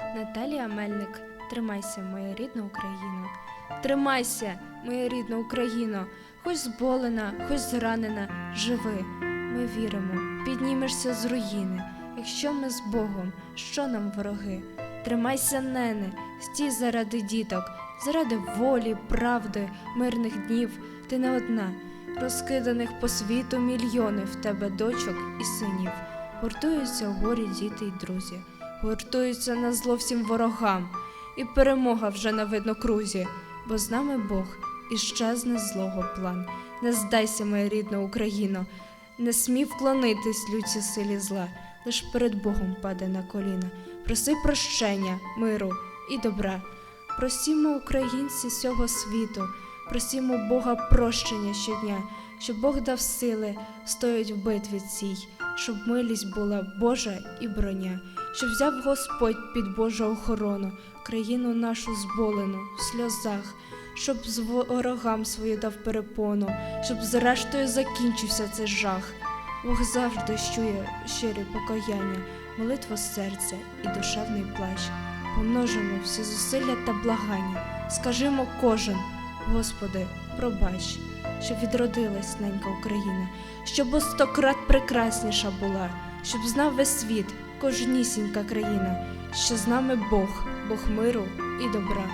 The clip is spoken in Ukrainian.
Наталія Мельник, тримайся, моя рідна Україна. Тримайся, моя рідна Україно, хоч зболена, хоч зранена, живи. Ми віримо, піднімешся з руїни. Якщо ми з Богом, що нам вороги? Тримайся, нене, стій заради діток, заради волі, правди, мирних днів. Ти не одна, розкиданих по світу мільйони в тебе дочок і синів. Гуртуються в горі діти й друзі, гуртуються на зло всім ворогам, і перемога вже на виднокрузі, бо з нами Бог і щезне злого план. Не здайся, моя рідна Україно, не смій вклонитись люці силі зла, лиш перед Богом паде на коліна. Проси прощення, миру і добра. Просімо українці всього світу, просімо Бога прощення щодня, щоб Бог дав сили, стоять в битві цій, щоб милість була Божа і броня, щоб взяв Господь під Божу охорону, країну нашу зболену в сльозах, щоб з ворогам свою дав перепону, щоб зрештою закінчився цей жах. Бог завжди чує щирі покаяння, молитву серця і душевний плач. Помножимо всі зусилля та благання, скажімо кожен, Господи, пробач, щоб відродилась ненька Україна, щоб у сто крат прекрасніша була, щоб знав весь світ, кожнісінька країна, що з нами Бог, Бог миру і добра.